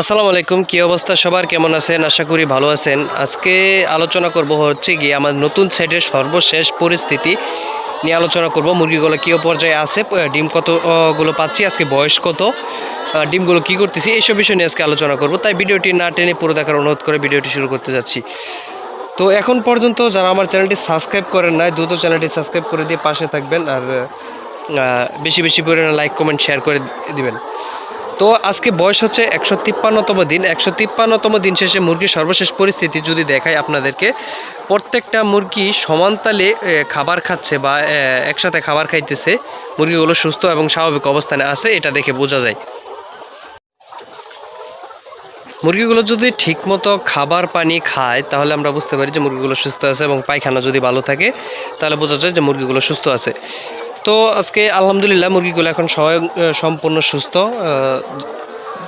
আসসালামু আলাইকুম, কী অবস্থা সবার? কেমন আছেন? আশা করি ভালো আছেন। আজকে আলোচনা করব হচ্ছে গিয়ে আমার নতুন সেটের সর্বশেষ পরিস্থিতি নিয়ে আলোচনা করব। মুরগিগুলো কী পর্যায়ে আছে? ডিম কতগুলো পাচ্ছি? আজকে বয়স কত? ডিমগুলো কী করতেছি? এইসব বিষয় নিয়ে আজকে আলোচনা করব। তাই ভিডিওটি না টেনে পুরো দেখার অনুরোধ করে ভিডিওটি শুরু করতে যাচ্ছি। তো এখন পর্যন্ত যারা আমার চ্যানেলটি সাবস্ক্রাইব করেন নাই, দ্রুত চ্যানেলটি সাবস্ক্রাইব করে দিয়ে পাশে থাকবেন। আর বেশি বেশি পরিমাণে লাইক, কমেন্ট, শেয়ার করে দিবেন। তো আজকে বয়স হচ্ছে একশো তিপ্পান্নতম দিন। একশো তিপ্পান্নতম দিন শেষে মুরগির সর্বশেষ পরিস্থিতি যদি দেখায় আপনাদেরকে, প্রত্যেকটা মুরগি সমানতালে খাবার খাচ্ছে বা একসাথে খাবার খাইতেছে, মুরগিগুলো সুস্থ এবং স্বাভাবিক অবস্থানে আছে, এটা দেখে বোঝা যায়। মুরগিগুলো যদি ঠিকমতো খাবার পানি খায়, তাহলে আমরা বুঝতে পারি যে মুরগিগুলো সুস্থ আছে এবং পায়খানা যদি ভালো থাকে, তাহলে বোঝা যায় যে মুরগিগুলো সুস্থ আছে। তো আজকে আলহামদুলিল্লাহ মুরগিগুলো এখন স্বয়ং সম্পূর্ণ সুস্থ।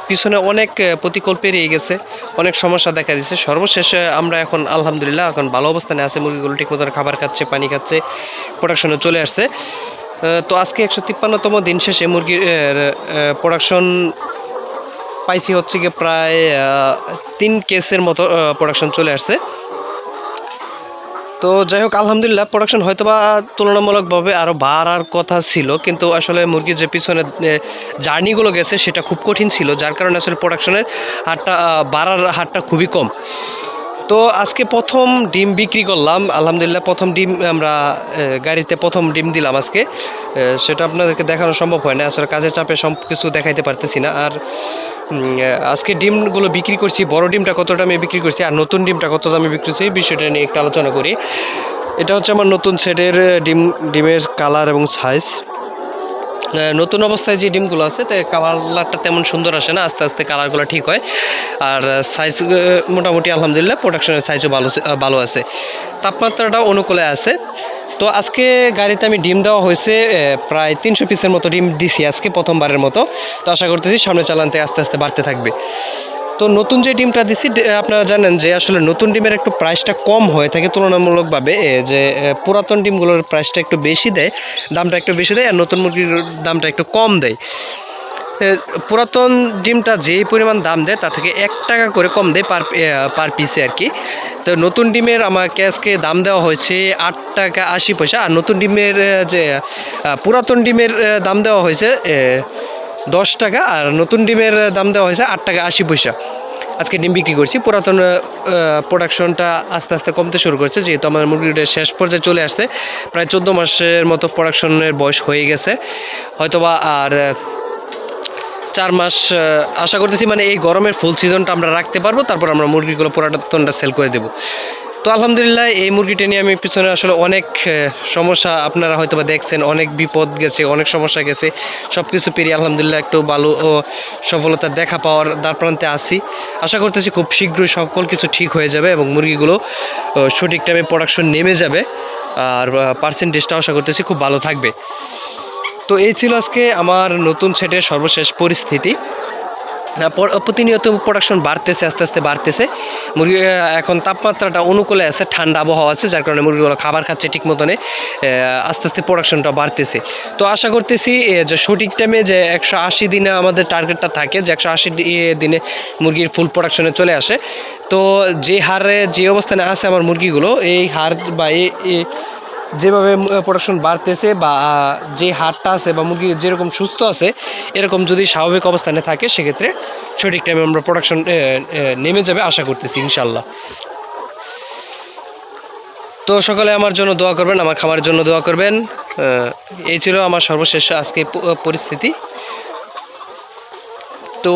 পিছনে অনেক আহ, প্রতিকূল পেরিয়ে গেছে অনেক সমস্যা দেখা দিচ্ছে সর্বশেষে আমরা এখন আলহামদুলিল্লাহ এখন ভালো অবস্থানে আছে। মুরগিগুলো ঠিকমতো খাবার খাচ্ছে পানি খাচ্ছে প্রোডাকশনে চলে আসছে। তো আজকে একশো তিপ্পান্নতম দিন শেষে মুরগির প্রোডাকশন পাইছি হচ্ছে গিয়ে প্রায় তিন কেসের মতো প্রোডাকশন চলে আসছে। তো যাই হোক, আলহামদুলিল্লাহ প্রোডাকশন হয়তো বা তুলনামূলকভাবে আরও বাড়ার কথা ছিল, কিন্তু আসলে মুরগির যে পিছনে জার্নিগুলো গেছে, সেটা খুব কঠিন ছিল, যার কারণে আসলে প্রোডাকশনের হারটা বাড়ার হারটা খুবই কম। তো আজকে প্রথম ডিম বিক্রি করলাম, আলহামদুলিল্লাহ প্রথম ডিম আমরা গাড়িতে প্রথম ডিম দিলাম আজকে। সেটা আপনাদেরকে দেখানো সম্ভব হয় না, আসলে কাজের চাপে সব কিছু দেখাইতে পারতেছি না, আর আজকে ডিমগুলো বিক্রি করছি, বড় ডিমটা কত দামে বিক্রি করছি আর নতুন ডিমটা কত দামে বিক্রি করছি বিষয়টা নিয়ে একটু আলোচনা করি। এটা হচ্ছে আমার নতুন সেটের ডিম, ডিমের কালার এবং সাইজ নতুন অবস্থায় যে ডিমগুলো আছে, তো কালারটা তেমন সুন্দর আসে না, আস্তে আস্তে কালারগুলো ঠিক হয়। আর সাইজ মোটামুটি আলহামদুলিল্লাহ প্রোডাকশনের সাইজও ভালো ভালো আছে। তাপমাত্রাটা অনুকূলে আছে। তো আজকে গাড়িতে আমি ডিম দেওয়া হয়েছে প্রায় তিনশো পিসের মতো ডিম দিছি আজকে প্রথমবারের মতো। তো আশা করতেছি সামনে চালানতে আস্তে আস্তে বাড়তে থাকবে। তো নতুন যে ডিমটা দিছি আপনারা জানেন যে আসলে নতুন ডিমের একটু প্রাইসটা কম হয়ে থাকে তুলনামূলকভাবে যে পুরাতন ডিমগুলোর প্রাইসটা একটু বেশি দেয়, দামটা একটু বেশি দেয়, আর নতুন মুরগির দামটা একটু কম দেয়। পুরাতন ডিমটা যেই পরিমাণ দাম দেয়, তা থেকে এক টাকা করে কম দেয় পার পার পিসে আর কি। তো নতুন ডিমের আমার ক্যাশকে দাম দেওয়া হয়েছে আট টাকা আশি পয়সা। আর নতুন ডিমের যে পুরাতন ডিমের দাম দেওয়া হয়েছে দশ টাকা। আর নতুন ডিমের দাম দেওয়া হয়েছে আট টাকা আশি পয়সা। আজকে ডিম বিক্রি করছি। পুরাতন প্রোডাকশনটা আস্তে আস্তে কমতে শুরু করছে, যেহেতু আমার মুরগিটা শেষ পর্যায়ে চলে আসছে। প্রায় চোদ্দ মাসের মতো প্রোডাকশনের বয়স হয়ে গেছে। হয়তোবা আর চার মাস আশা করতেছি মানে এই গরমের ফুল সিজনটা আমরা রাখতে পারব, তারপর আমরা মুরগিগুলো পুরাতনটা সেল করে দেবো। তো আলহামদুলিল্লাহ এই মুরগিটা নিয়ে আমি পিছনে আসলে অনেক সমস্যা আপনারা হয়তো বা দেখছেন, অনেক বিপদ গেছে, অনেক সমস্যা গেছে। সব কিছু পেরিয়ে আলহামদুলিল্লাহ একটু ভালো ও সফলতা দেখা পাওয়ার দ্বার প্রান্তে আসি আশা করতেছি খুব শীঘ্রই সকল কিছু ঠিক হয়ে যাবে এবং মুরগিগুলো সঠিক টাইমে প্রোডাকশন নেমে যাবে। আর পার্সেন্টেজটা আশা করতেছি খুব ভালো থাকবে। তো এই ছিল আজকে আমার নতুন সেটের সর্বশেষ পরিস্থিতি। প্রতিনিয়ত প্রোডাকশন বাড়তেছে, আস্তে আস্তে বাড়তেছে। মুরগি এখন তাপমাত্রাটা অনুকূলে আছে, ঠান্ডা আবহাওয়া আছে, যার কারণে মুরগিগুলো খাবার খাচ্ছে ঠিক মতনে আস্তে আস্তে প্রোডাকশনটা বাড়তেছে। তো আশা করতেছি যে সঠিক টাইমে যে একশো আশি দিনে আমাদের টার্গেটটা থাকে, যে একশো আশি দিনে মুরগির ফুল প্রোডাকশনে চলে আসে। তো যে হারে, যে অবস্থানে আছে আমার মুরগিগুলো, এই হার বা এই- যেভাবে প্রোডাকশন বাড়তেছে বা যে হারটা আছে বা মুরগি যেরকম সুস্থ আছে, এরকম যদি স্বাভাবিক অবস্থানে থাকে, সেক্ষেত্রে সঠিক টাইমে আমরা প্রোডাকশন নেমে যাবে আশা করতেছি ইনশাল্লাহ তো সকালে আমার জন্য দোয়া করবেন, আমার খামারের জন্য দোয়া করবেন। এই ছিল আমার সর্বশেষ আজকে পরিস্থিতি। তো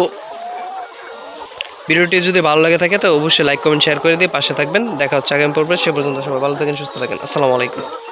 ভিডিওটি যদি ভালো লাগে থাকে, তো অবশ্যই লাইক কমেন্ট শেয়ার করে দিয়ে পাশে থাকবেন। দেখা হচ্ছে আগামী পর্বে, সে পর্যন্ত সবাই ভালো থাকেন, সুস্থ থাকেন। আসসালামু আলাইকুম।